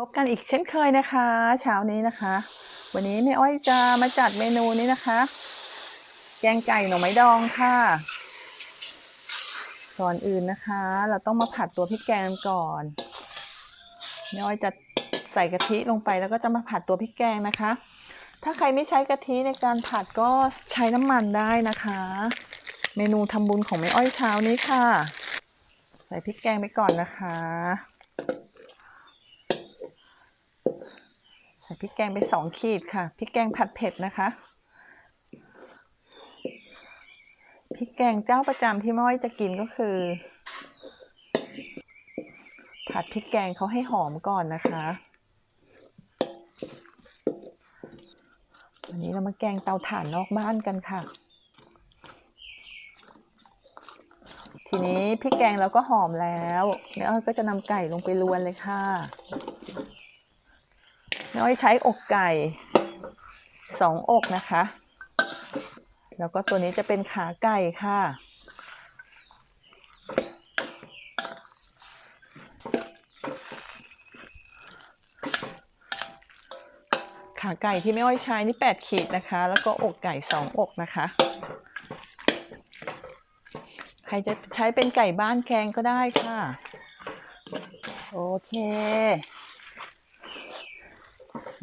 พบกันอีกเช่นเคยนะคะ เช้านี้นะคะ วันนี้แม่อ้อยจะมาจัดเมนูนี้นะคะ แกงไก่หน่อไม้ดองค่ะก่อนอื่นนะคะ เราต้องมาผัดตัวพริกแกงก่อนแม่อ้อยจะใส่กะทิลงไปแล้วก็จะมาผัดตัวพริกแกงนะคะ ถ้าใครไม่ใช้กะทิในการผัดก็ใช้น้ำมันได้นะคะ เมนูทำบุญของแม่อ้อยเช้านี้ค่ะ ใส่พริกแกงไปก่อนนะคะ ใส่พริกแกงไปสองขีดค่ะพริกแกงผัดเผ็ดนะคะพริกแกงเจ้าประจำที่ม่อ้อยจะกินก็คือ ผัดพริกแกงเขาให้หอมก่อนนะคะวันนี้เรามาแกงเตาถ่านนอกบ้านกันค่ะ ทีนี้พริกแกงเราก็หอมแล้วแม่อ้อยก็จะนำไก่ลงไปลวนเลยค่ะ น้อยใช้อกไก่สองอกนะคะ แล้วก็ตัวนี้จะเป็นขาไก่ค่ะ ขาไก่ที่ไม่อ้อยใช้นี่8ขีดนะคะ แล้วก็อกไก่สองอกนะคะใครจะใช้เป็นไก่บ้านแกงก็ได้ค่ะ โอเค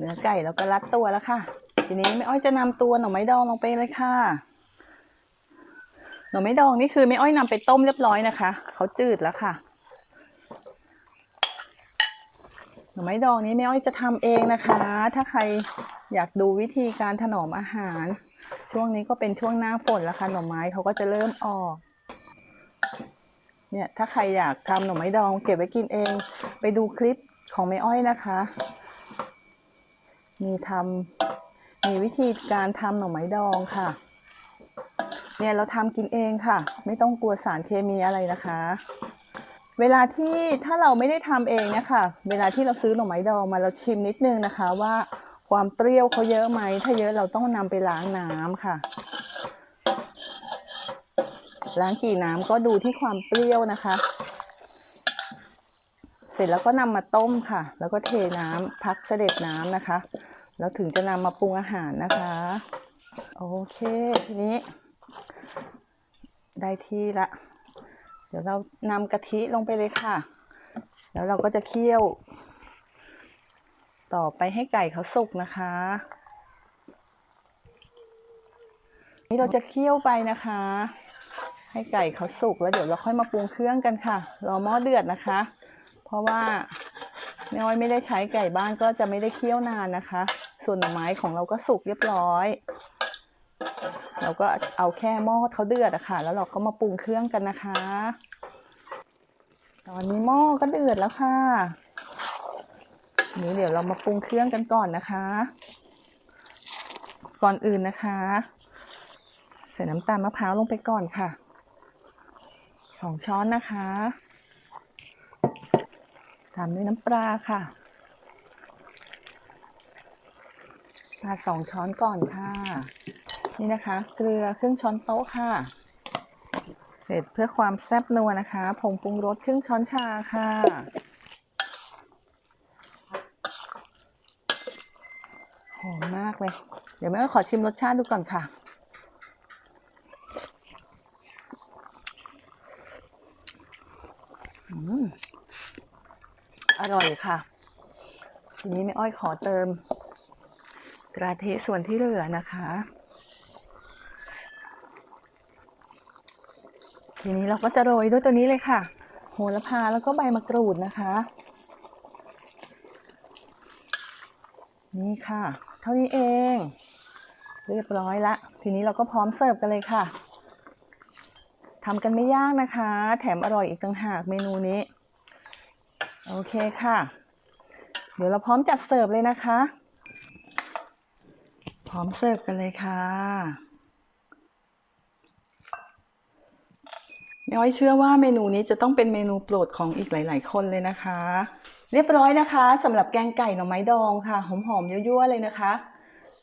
เนื้อไก่เราก็รัดตัวแล้วค่ะ ทีนี้แม่อ้อยจะนำตัวหน่อไม้ดองลงไปเลยค่ะ หน่อไม้ดองนี่คือแม่อ้อยนำไปต้มเรียบร้อยนะคะเขาจืดแล้วค่ะ หน่อไม้ดองนี้แม่อ้อยจะทำเองนะคะ ถ้าใครอยากดูวิธีการถนอมอาหาร ช่วงนี้ก็เป็นช่วงหน้าฝนแล้วค่ะหน่อไม้เขาก็จะเริ่มออกเนี่ยถ้าใครอยากทำหน่อไม้ดองเก็บไว้กินเอง ไปดูคลิปของแม่อ้อยนะคะ มีทำมีวิธีการทำหน่อไม้ดองค่ะ เนี่ยเราทำกินเองค่ะ ไม่ต้องกลัวสารเคมีอะไรนะคะ เวลาที่ถ้าเราไม่ได้ทำเองเนี่ยค่ะ เวลาที่เราซื้อหน่อไม้ดองมาเราชิมนิดนึงนะคะว่าความเปรี้ยวเขาเยอะไหม ถ้าเยอะเราต้องนำไปล้างน้ำค่ะ ล้างกี่น้ำก็ดูที่ความเปรี้ยวนะคะ เสร็จแล้วก็นำมาต้มค่ะ แล้วก็เทน้ำพักเสด็จน้ำนะคะ แล้วถึงจะนำมาปรุงอาหารนะคะ โอเค ทีนี้ ได้ที่ละ เดี๋ยวเรานำกะทิลงไปเลยค่ะ แล้วเราก็จะเคี่ยว ต่อไปให้ไก่เขาสุกนะคะ นี่เราจะเคี่ยวไปนะคะ ให้ไก่เขาสุกแล้วเดี๋ยวเราค่อยมาปรุงเครื่องกันค่ะ รอหม้อเดือดนะคะ เพราะว่าแม่อ้อยไม่ได้ใช้ไก่บ้านก็จะไม่ได้เคี่ยวนานนะคะ ส่วนหน่อไม้ของเราก็สุกเรียบร้อย เราก็เอาแค่หม้อเขาเดือดอะค่ะ แล้วเราก็มาปรุงเครื่องกันนะคะ ตอนนี้หม้อก็เดือดแล้วค่ะนี้เดี๋ยวเรามาปรุงเครื่องกันก่อนนะคะ ก่อนอื่นนะคะ ใส่น้ำตาลมะพร้าวลงไปก่อนค่ะสองช้อนนะคะ ตามด้วยน้ำปลาค่ะ ปลาสองช้อนก่อนค่ะ นี่นะคะ เกลือครึ่งช้อนโต๊ะค่ะ เสร็จเพื่อความแซ่บนัวนะคะผงปรุงรสครึ่งช้อนชาค่ะหอมมากเลย เดี๋ยวแม่ก็ขอชิมรสชาติดูก่อนค่ะอืมอร่อยค่ะ ทีนี้แม่อ้อยขอเติม กระเทีส่วนที่เหลือนะคะ ทีนี้เราก็จะโรยด้วยตัวนี้เลยค่ะ โหระพาแล้วก็ใบมะกรูดนะคะ นี่ค่ะ เท่านี้เอง เรียบร้อยละ ทีนี้เราก็พร้อมเสิร์ฟกันเลยค่ะทำกันไม่ยากนะคะ แถมอร่อยอีกต่างหากเมนูนี้ โอเคค่ะ เดี๋ยวเราพร้อมจัดเสิร์ฟเลยนะคะ พร้อมเสิร์ฟกันเลยค่ะแม่อ้อยเชื่อว่าเมนูนี้จะต้องเป็นเมนูโปรดของอีกหลาย ๆ คนเลยนะคะ เรียบร้อยนะคะสำหรับแกงไก่หน่อไม้ดองค่ะ หอม ๆ ยั่ว ๆ เลยนะคะ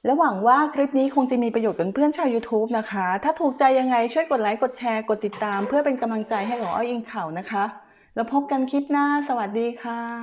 และหวังว่าคลิปนี้คงจะมีประโยชน์กับเพื่อนชาว YouTube นะคะ ถ้าถูกใจยังไงช่วยกดไลค์ กดแชร์ กดติดตาม เพื่อเป็นกำลังใจให้กับอ้อยอิงข่าวนะคะ แล้วพบกันคลิปหน้า สวัสดีค่ะ